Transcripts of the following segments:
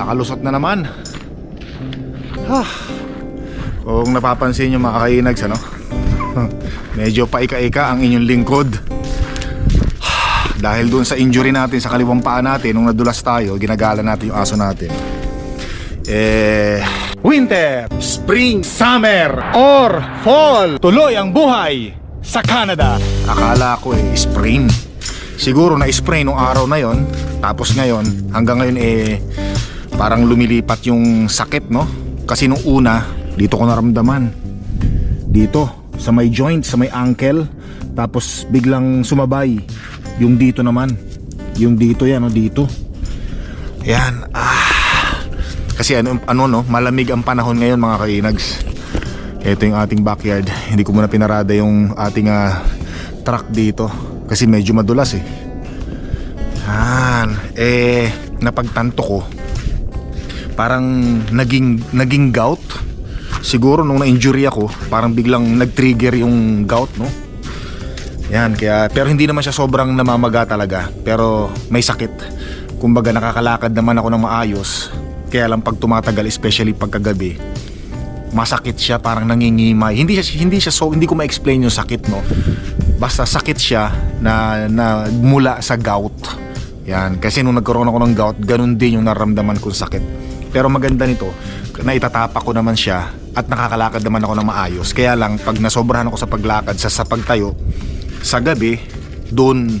nakalusot na naman. Ah. Kung napapansin nyo mga kainags, ano? Medyo paika-ika ang inyong lingkod. Dahil dun sa injury natin sa kaliwang paa natin, nung nadulas tayo, ginagala natin yung aso natin. Eh, winter, spring, summer, or fall. Tuloy ang buhay sa Canada. Akala ko eh, spring. Siguro na spray nung araw na yon. Tapos ngayon, hanggang ngayon eh, parang lumilipat yung sakit, no? Kasi nung una, dito ko naramdaman. Dito, sa may joint, sa may ankle. Tapos biglang sumabay. Yung dito naman. Yung dito yan, no? Dito. Yan. Ah. Kasi ano, ano no, malamig ang panahon ngayon mga kainags. Ito yung ating backyard. Hindi ko muna pinarada yung ating ah, truck dito. Kasi medyo madulas eh. Yan. Eh, napagtanto ko. Parang naging, naging gout. Siguro nung na-injury ako, parang biglang nag-trigger yung gout, no? Yan, kaya, pero hindi naman siya sobrang namamaga talaga. Pero may sakit. Kumbaga nakakalakad naman ako ng maayos. Kaya lang pag tumatagal, especially pagkagabi, masakit siya, parang nangingimay. Hindi siya, hindi siya so, hindi ko ma-explain yung sakit, no? Basta sakit siya na, na mula sa gout. Yan, kasi nung nagkaroon ako ng gout, ganun din yung naramdaman kong sakit. Pero maganda nito, na itatapak ko naman siya at nakakalakad naman ako ng maayos. Kaya lang, pag nasobrahan ako sa paglakad, sa, sa pagtayo, sa gabi, doon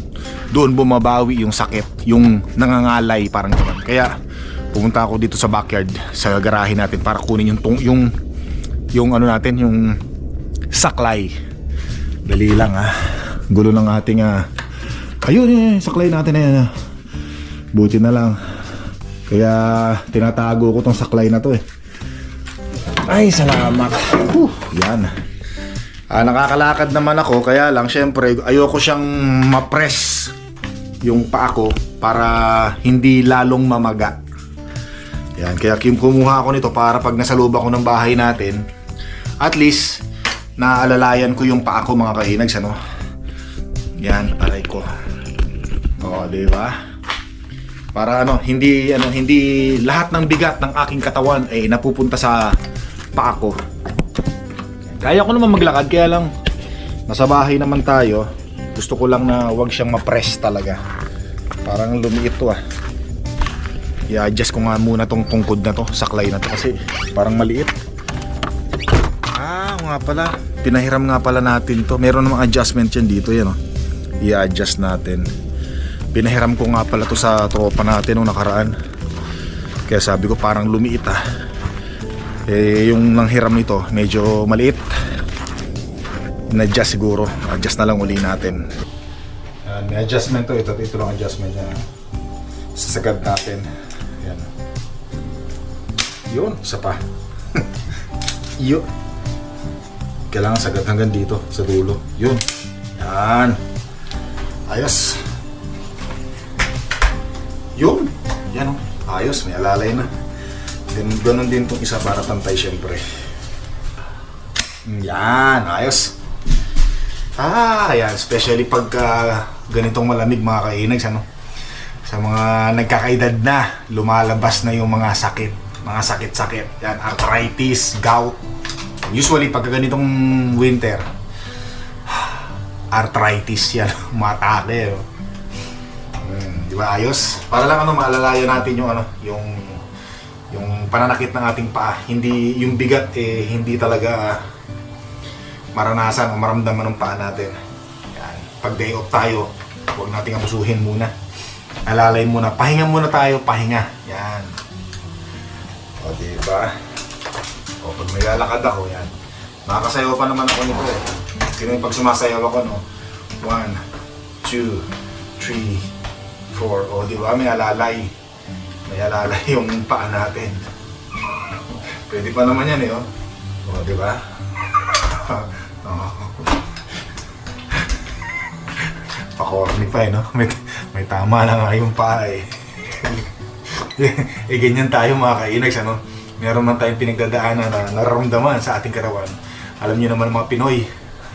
doon bumabawi yung sakit, yung nangangalay parang ganun. Kaya pumunta ako dito sa backyard, sa garahe natin para kunin yung tung, yung yung ano natin, yung saklay. Dali lang ah. Gulo ng ating ah. Ayun, yun, yun, saklay natin na yan. ah. Buti na lang. Kaya tinatago ko tong saklay na to eh. Ay, salamat. Whew, yan. Ah, nakakalakad naman ako kaya lang syempre ayoko siyang ma-press yung paa ko para hindi lalong mamaga. Yan, kaya kim kumuha ako nito para pag nasa loob ako ng bahay natin, at least naaalalayan ko yung paa ko mga kainags ano. Yan, aray ko. Oo, di ba? Para ano, hindi ano, hindi lahat ng bigat ng aking katawan ay napupunta sa paa ko. Kaya ko naman maglakad kaya lang nasa bahay naman tayo. Gusto ko lang na wag siyang ma-press talaga. Parang lumiit to ah. I-adjust ko nga muna tong tungkod na to, saklay na to kasi parang maliit. Ah, nga pala. Pinahiram nga pala natin to. Meron namang adjustment yan dito yan oh. I-adjust natin. Pinahiram ko nga pala to sa tropa natin nung nakaraan. Kaya sabi ko parang lumiit ah. Eh, yung nanghiram nito, medyo maliit. Na-adjust siguro. Adjust na lang uli natin. Yan, may adjustment to. Ito, ito lang adjustment niya. Sasagad natin. Yan. Yun, isa pa. Yun. Kailangan sagad hanggang dito, sa dulo. Yun. Yan. Ayos. Yan o. Ayos, may alalay na. Then, ganun din itong isa para pantay syempre. Yan, ayos. Ah, yan. Especially pagka ganitong malamig mga kainags, ano? Sa mga nagkakaedad na, lumalabas na yung mga sakit. Mga sakit-sakit. Yan, arthritis, gout. Usually, pagka ganitong winter, arthritis yan. Matake. Oh. Hmm, di ba ayos? Para lang ano, maalalayan natin yung ano, yung yung pananakit ng ating paa, hindi yung bigat eh hindi talaga maranasan o maramdaman ng paa natin. Yan. Pag day off tayo, huwag nating abusuhin muna. Alalay muna, pahinga muna tayo, pahinga. Yan. O, di ba? O, pag may lalakad ako, yan. Makakasayaw pa naman ako nito eh. Yung pag sumasayaw ako, no? One, two, three, four. O, di ba? May alalay. May alalay yung paa natin. Pwede pa naman yan eh, oh. O, di ba? oh. Pa-corny pa eh, no? May, may tama na nga yung paa eh. eh, ganyan tayo mga kainags, ano? Meron man tayong pinagdadaanan na nararamdaman sa ating karawan. Alam niyo naman mga Pinoy,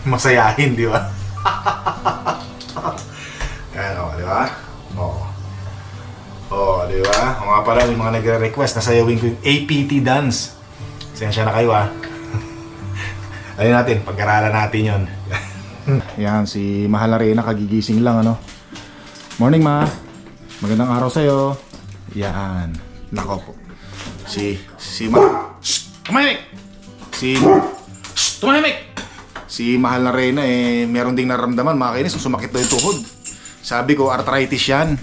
masayahin, di ba? Ayan, o, di ba? Oo, di ba? O nga pala, may mga nagre-request na sayawin ko yung APT dance. Sensya na kayo ah. Ayun natin, pag-aralan natin yon. Yan, si Mahal na Reyna, kagigising lang ano. Morning ma. Magandang araw sa'yo. Yan. Nako po. Si, si Ma... Shh! Tumahimik! Si... Shh! Tumahimik! Si Mahal na Reyna eh, meron ding naramdaman mga kainis, sumakit daw yung tuhod. Sabi ko, arthritis yan.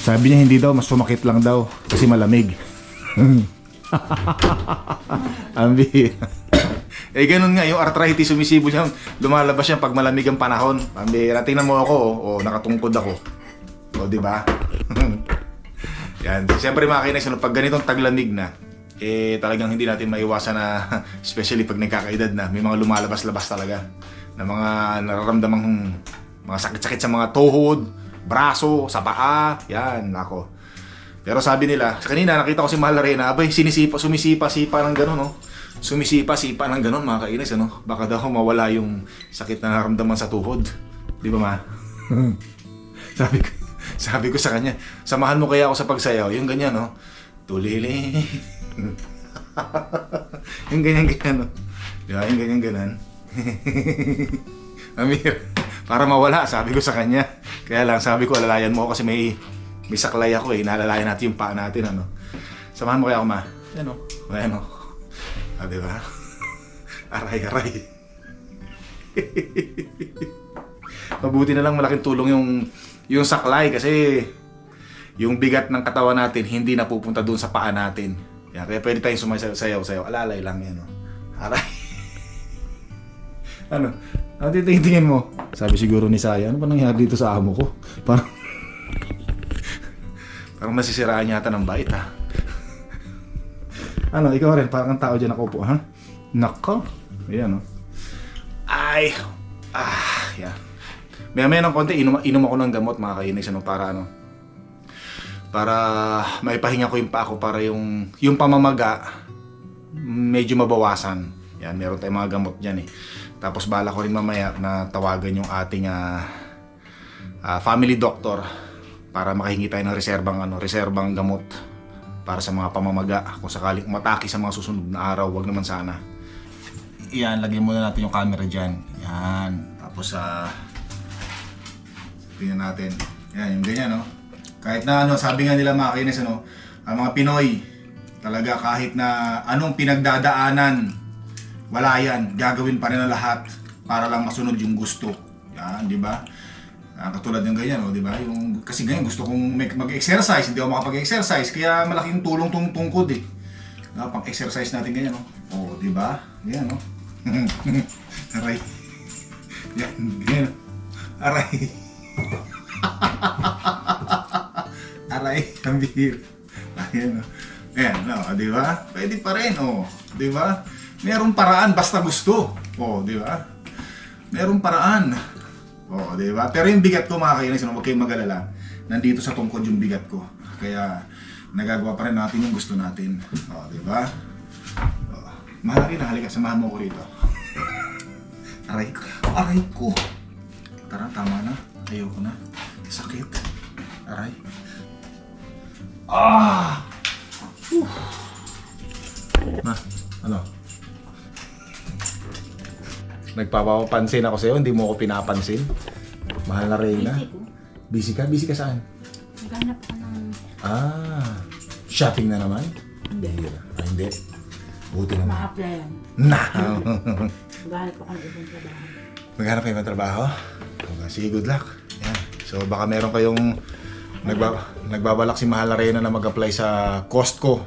Sabi niya hindi daw, mas sumakit lang daw kasi malamig. Ambi. eh ganun nga, yung arthritis sumisibo siya, lumalabas siya pag malamig ang panahon. Ambi, tingnan mo ako, oh, oh nakatungkod ako. O, di ba? Yan. Siyempre mga kainis, ano, pag ganitong taglamig na, eh talagang hindi natin maiwasan na, especially pag nagkakaedad na, may mga lumalabas-labas talaga na mga nararamdamang mga sakit-sakit sa mga tuhod, braso, sa paa, yan, nako. Pero sabi nila, kanina nakita ko si Mahal Arena, abay, sinisipa, sumisipa-sipa ng gano'n, no? Sumisipa-sipa ng gano'n, mga kainis, ano? Baka daw mawala yung sakit na nararamdaman sa tuhod. Di ba, ma? sabi ko, sabi ko sa kanya, samahan mo kaya ako sa pagsayaw, yung ganyan, no? Tulili. yung ganyan, ganyan, no? Di? Yung ganyan, ganyan. Amir, para mawala, sabi ko sa kanya. Kaya lang, sabi ko, alalayan mo ako kasi may may saklay ako eh. Naalalayan natin yung paa natin, ano. Samahan mo kaya ako, ma. Yan o. Ayan o. Ah, di ba? Aray, aray. Mabuti na lang malaking tulong yung yung saklay kasi yung bigat ng katawan natin hindi napupunta doon sa paa natin. Yan, kaya pwede tayong sumasayaw-sayaw. Alalay lang yan. O. Aray. ano? Ano titingin mo? Sabi siguro ni Saya, ano ba nangyari dito sa amo ko? Parang Parang masisiraan yata ng bait ha. ano, ikaw rin, parang ang tao dyan nakaupo, ha? Nako. Ayan, oh. Ay! Ah, yan. Maya maya ng konti, inom, inom ako ng gamot mga kainis, ano, para ano, para maipahinga ko yung pa ako para yung, yung pamamaga, medyo mabawasan. Yan, meron tayong mga gamot dyan eh. Tapos bala ko rin mamaya na tawagan yung ating ah, ah, family doctor para makahingi tayo ng reserbang ano, reserbang gamot para sa mga pamamaga kung sakaling umatake sa mga susunod na araw, wag naman sana. Iyan, lagyan muna natin yung camera diyan. Yan. Tapos sa tingnan natin. Yan, yung ganyan, no? Kahit na ano, sabi nga nila mga kainis, ano, ang mga Pinoy, talaga kahit na anong pinagdadaanan, wala yan. Gagawin pa rin ang lahat para lang masunod yung gusto. Yan, di ba? Ah, katulad ng ganyan, oh, di ba? Yung, kasi ganyan, gusto kong mag- mag-exercise, hindi ako makapag-exercise, kaya malaking tulong tong tungkod eh. Ah, pang-exercise natin ganyan, oh. Oh, di ba? Ganyan, oh. Aray. Yan, ganyan. oh. Aray. Aray, ang bihir. Ayan, oh. Ayan, no, ah, di ba? Pwede pa rin, oh. Di ba? Merong paraan basta gusto. Oh, di ba? Merong paraan. Oo, di ba? Pero yung bigat ko mga kainis, huwag kayong mag-alala. Nandito sa tungkod yung bigat ko. Kaya nagagawa pa rin natin yung gusto natin. Oo, di ba? Oo. Mahal na, halika, samahan mo ko rito. Aray ko. Aray ko. Tara, tama na. Ayoko na. Sakit. Aray. Ah! Whew. Ma, ano? Nagpapapansin ako sa'yo, hindi mo ako pinapansin. Mahal na Reyna. Busy ko. Busy ka? Busy ka saan? Naghanap ka ng... Ah, shopping na naman? Hindi. Ah, hindi. Buti naman. Ma-applyan. Na! Naghanap ako ng ibang trabaho. Maghanap kayo ng trabaho? Okay, sige, good luck. Yan. So, baka meron kayong nagba, nagbabalak si Mahal Arena na mag-apply sa Costco.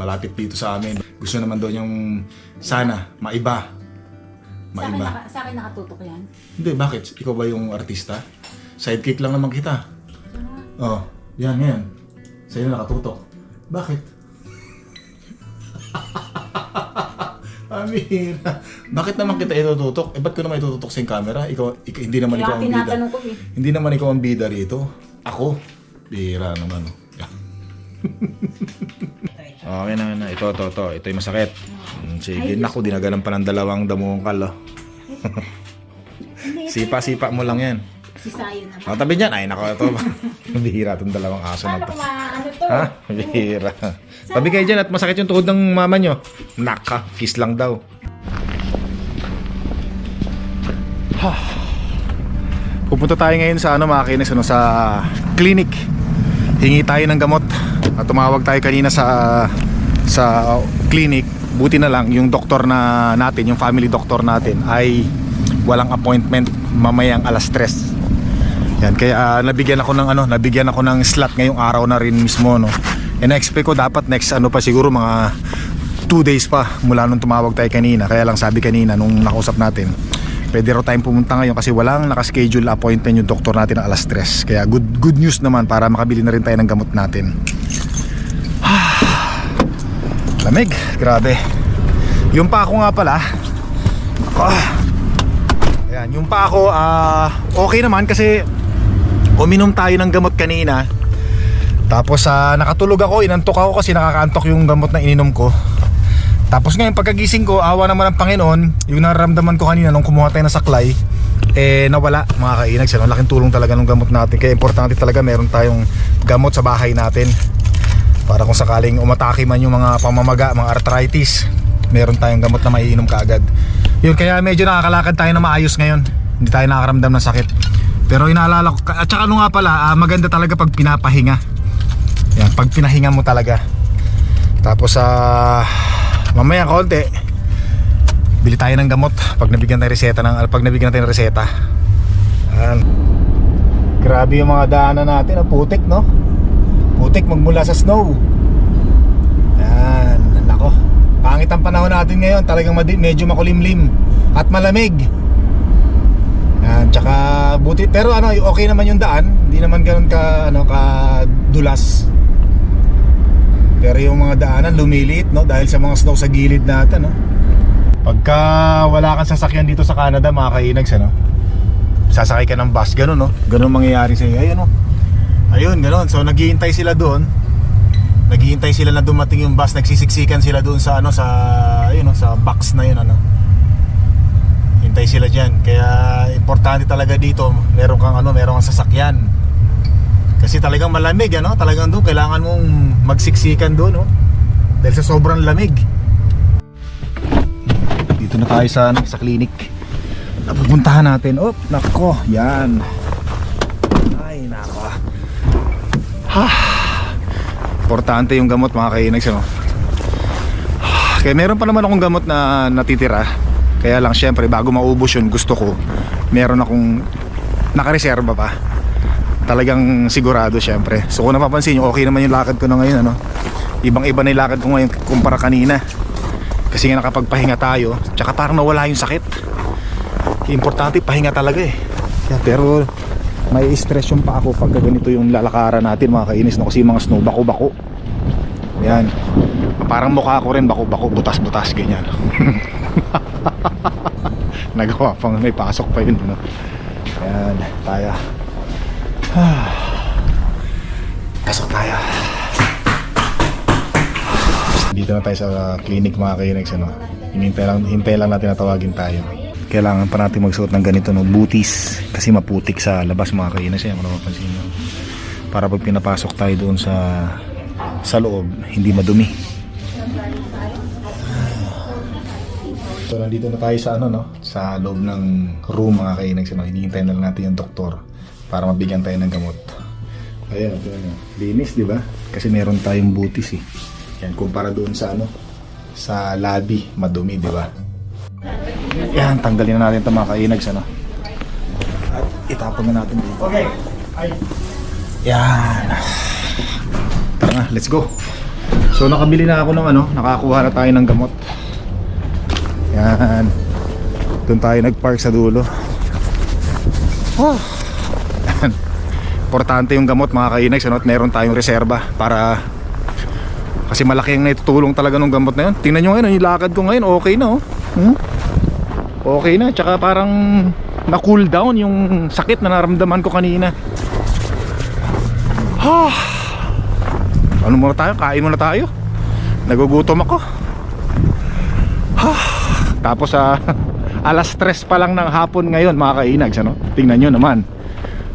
Malapit dito sa amin. Gusto naman doon yung sana, maiba. Sa akin, Maiba. naka, sa akin nakatutok yan. Hindi, bakit? Ikaw ba yung artista? Sidekick lang naman kita. Ah, Oh, yan, yan. Sa'yo nakatutok. Bakit? Amin. Bakit naman kita itututok? Eh, ba't ko naman itututok sa yung camera? Ikaw, ik- hindi naman ikaw Kaya ang bida. tinatanong ko eh. Hindi naman ikaw ang bida rito. Ako. Bira naman. oh. okay na, na. Ito, ito, ito. Ito yung masakit. Mm, Sige, naku, dinagalan pa ng dalawang damuhong kal, oh. Sipa-sipa mo lang yan. Si Sayo naman. Katabi niyan. Ay, nako, ito. Bihira itong dalawang aso na Paano to. kung ano to? Ha? Bihira. Tabi kayo dyan at masakit yung tuhod ng mama nyo. Naka, kiss lang daw. Pupunta tayo ngayon sa ano mga kinis, ano, sa clinic. Hingi tayo ng gamot. At tumawag tayo kanina sa sa clinic. Buti na lang yung doktor na natin, yung family doctor natin ay walang appointment mamayang alas 3. Yan, kaya ah, nabigyan ako ng ano, nabigyan ako ng slot ngayong araw na rin mismo no. And expect ko dapat next ano pa siguro mga 2 days pa mula nung tumawag tayo kanina. Kaya lang sabi kanina nung nakausap natin, pwede raw tayong pumunta ngayon kasi walang nakaschedule appointment yung doktor natin na alas 3. Kaya good good news naman para makabili na rin tayo ng gamot natin. Lamig, grabe. Yung pa ako nga pala. Ah, Ayan, yung pa ako, ah, okay naman kasi uminom tayo ng gamot kanina. Tapos ah, nakatulog ako, inantok ako kasi nakakaantok yung gamot na ininom ko. Tapos ngayon pagkagising ko, awa naman ng Panginoon, yung nararamdaman ko kanina nung kumuha tayo ng saklay, eh nawala mga kainag. Siya, laking tulong talaga ng gamot natin. Kaya importante talaga meron tayong gamot sa bahay natin. Para kung sakaling umatake man yung mga pamamaga, mga arthritis, meron tayong gamot na maiinom kaagad. Yun, kaya medyo nakakalakad tayo na maayos ngayon. Hindi tayo nakakaramdam ng sakit. Pero inaalala ko, at saka ano nga pala, ah, maganda talaga pag pinapahinga. Yan, pag pinahinga mo talaga. Tapos sa mamaya konti, bili tayo ng gamot pag nabigyan tayo reseta ng pag nabigyan natin ng reseta. Yan. Grabe yung mga daanan natin, ah, putik no? Putik magmula sa snow. Yan, nako. Pangit ang panahon natin ngayon, talagang medyo makulimlim at malamig. Yan, tsaka buti pero ano, okay naman yung daan, hindi naman ganoon ka ano ka dulas. Pero yung mga daanan lumiliit no dahil sa mga snow sa gilid natin no. Pagka wala kang sasakyan dito sa Canada, mga kainags ano. Sasakay ka ng bus, ganun no. Ganun mangyayari sa iyo. Ayun no. Ayun, ganun. So naghihintay sila doon. Naghihintay sila na dumating yung bus, nagsisiksikan sila doon sa ano sa ayun no, sa box na yun ano. Hintay sila diyan. Kaya importante talaga dito, meron kang ano, meron kang sasakyan. Kasi talagang malamig ano, talagang doon kailangan mong magsiksikan doon no. Dahil sa sobrang lamig. Dito na tayo sa ano, sa clinic. Napupuntahan natin. Oh, nako, yan. Ay, nako. Ha. Importante yung gamot mga kainags ano. Kaya meron pa naman akong gamot na natitira. Kaya lang syempre bago maubos yun gusto ko meron akong nakareserba pa. Talagang sigurado syempre. So kung napapansin nyo okay naman yung lakad ko na ngayon ano. Ibang iba na yung lakad ko ngayon kumpara kanina. Kasi nga nakapagpahinga tayo Tsaka parang nawala yung sakit Importante pahinga talaga eh Kaya, Pero may stress yung pa ako pag ganito yung lalakaran natin mga kainis no? Kasi yung mga snow bako-bako Yan Parang mukha ko rin bako-bako butas-butas ganyan Nagawa pang may pasok pa yun no? Yan tayo Pasok tayo dito na tayo sa clinic mga kainags ano. Hinintay lang, hintay lang natin na tawagin tayo. Kailangan pa natin magsuot ng ganito no, booties kasi maputik sa labas mga kainags yan kung napapansin nyo. Para pag pinapasok tayo doon sa sa loob, hindi madumi. So nandito na tayo sa ano no, sa loob ng room mga kainags ano. Hinihintay na lang natin yung doktor para mabigyan tayo ng gamot. Ayan, ito na. Linis, di ba? Kasi meron tayong butis eh. Yan, kumpara doon sa ano, sa lobby, madumi, di ba? Yan, tanggalin na natin ito mga kainags, ano? At itapon na natin dito. Okay. Yan. Tara na, let's go. So, nakabili na ako ng ano, nakakuha na tayo ng gamot. Yan. Doon tayo nag-park sa dulo. Oh. Yan. Importante yung gamot mga kainags, ano? At meron tayong reserba para kasi malaki ang naitutulong talaga ng gamot na yun. Tingnan nyo ngayon, yung lakad ko ngayon, okay na oh. Hmm? Okay na, tsaka parang na-cool down yung sakit na naramdaman ko kanina. Ha! Ano muna tayo? Kain muna tayo. Nagugutom ako. Ha! Tapos sa alas 3 pa lang ng hapon ngayon mga kainags ano? Tingnan nyo naman.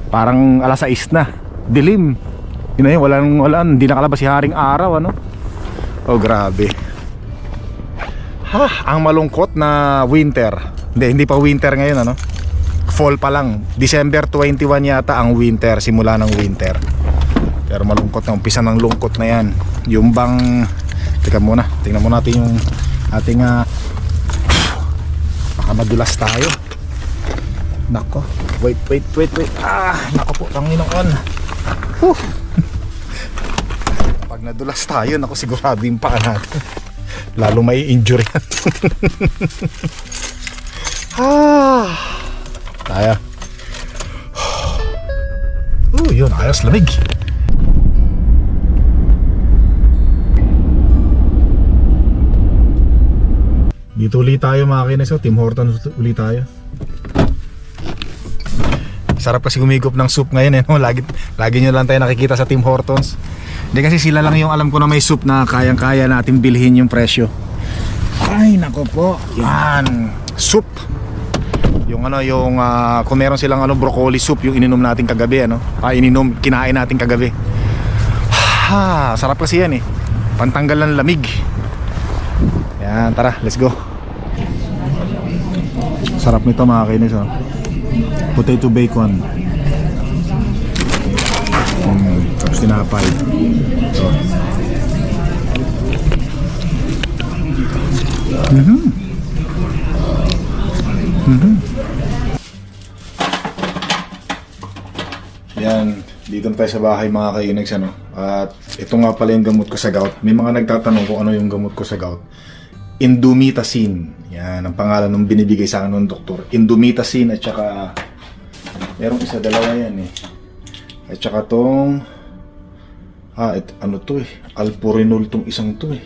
Parang alas 6 na. Dilim. Yun na yun, walang, walang, hindi nakalabas si Haring Araw, ano? Oh, grabe. Ha, ang malungkot na winter. Hindi, hindi pa winter ngayon, ano? Fall pa lang. December 21 yata ang winter, simula ng winter. Pero malungkot na, umpisa ng lungkot na yan. Yung bang, teka muna, tingnan muna natin yung ating, ah, baka madulas tayo. Nako, wait, wait, wait, wait. Ah, nako po, Panginoon. Whew. Pag nadulas tayo, nako sigurado yung paa natin. Lalo may injury ah, tayo. Oh, yun, ayos lamig. Dito ulit tayo mga kinis, oh. Tim Hortons ulit tayo. Sarap kasi humigop ng soup ngayon eh, no? Lagi, lagi nyo lang tayo nakikita sa Tim Hortons. Hindi kasi sila lang yung alam ko na may soup na kayang-kaya natin bilhin yung presyo. Ay, nako po. Yan. Soup. Yung ano, yung ah, kung meron silang ano, broccoli soup, yung ininom natin kagabi, ano? Ah, ininom, kinain natin kagabi. Ha, sarap kasi yan eh. Pantanggal ng lamig. Yan, tara, let's go. Sarap nito mga kinis, oh. Potato bacon. Mm, tapos tinapay. Ito. Mhm. Mhm. Yan, dito tayo sa bahay mga kainags ano. At ito nga pala yung gamot ko sa gout. May mga nagtatanong kung ano yung gamot ko sa gout. Indomitacin. Yan, ang pangalan ng binibigay sa akin ng doktor. Indomitacin at saka merong isa, dalawa yan eh. At saka tong ah, et, ano to eh. Alpurinol tong isang to eh.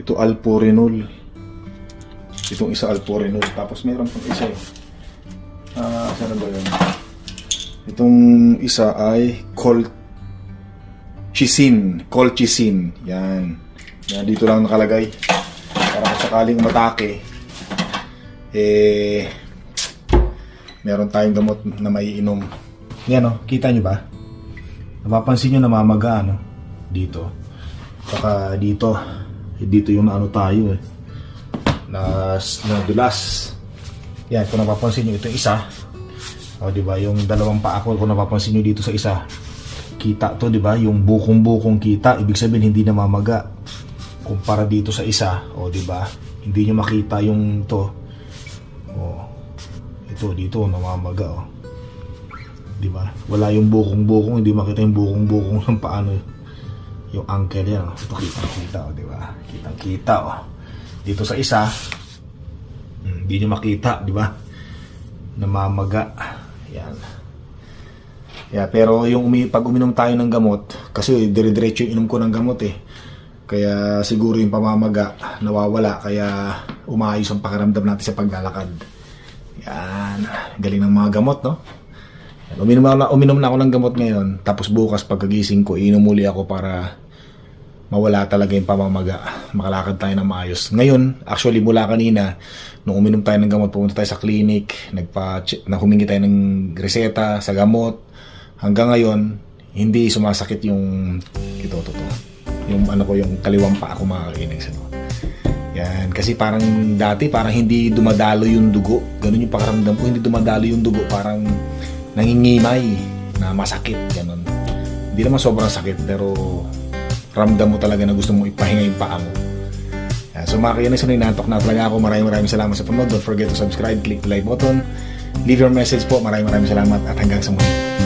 Ito alpurinol. Itong isa alpurinol. Tapos meron pang isa eh. Ah, saan ba yun? Itong isa ay colchicine. Colchicine. Yan. Yan, dito lang nakalagay. Para kung sakaling matake, eh, meron tayong gamot na may inom. Yan o, kita nyo ba? Napapansin nyo namamaga, ano? Dito. Saka dito. Dito yung ano tayo eh. Na, na dulas. Yan, kung napapansin nyo, ito isa. O, di ba? Yung dalawang paa ko, kung napapansin nyo dito sa isa, kita to, di ba? Yung bukong-bukong kita, ibig sabihin hindi namamaga. Kumpara dito sa isa, o, di ba? Hindi nyo makita yung to. Ito, dito, namamaga, o. Di ba? Wala yung bukong-bukong, hindi makita yung bukong-bukong ng paano yung ankle yan. Ito, kitang-kita, o, di ba? Kitang-kita, o. Dito sa isa, hmm, hindi nyo makita, di ba? namamaga. Yan. Yeah, pero yung umi pag uminom tayo ng gamot, kasi dire-diretso yung inom ko ng gamot eh. Kaya siguro yung pamamaga nawawala kaya umaayos ang pakiramdam natin sa paglalakad. Yan. Galing ng mga gamot, no? Uminom na, uminom na ako ng gamot ngayon. Tapos bukas pagkagising ko, inom muli ako para mawala talaga yung pamamaga. Makalakad tayo ng maayos. Ngayon, actually mula kanina, nung uminom tayo ng gamot, pumunta tayo sa clinic, nagpa na humingi tayo ng reseta sa gamot. Hanggang ngayon, hindi sumasakit yung ito, ito, ito. Yung ano ko, yung kaliwang pa ako makakainig sa Yan, kasi parang dati parang hindi dumadalo yung dugo. Ganun yung pakaramdam ko, hindi dumadalo yung dugo, parang nangingimay na masakit, ganun. Hindi naman sobrang sakit, pero ramdam mo talaga na gusto mong ipahinga yung paa mo. Yan, so mga kainis, nantok na talaga ako. Maraming maraming salamat sa panood. Don't forget to subscribe, click the like button. Leave your message po. Maraming maraming salamat at hanggang sa muli.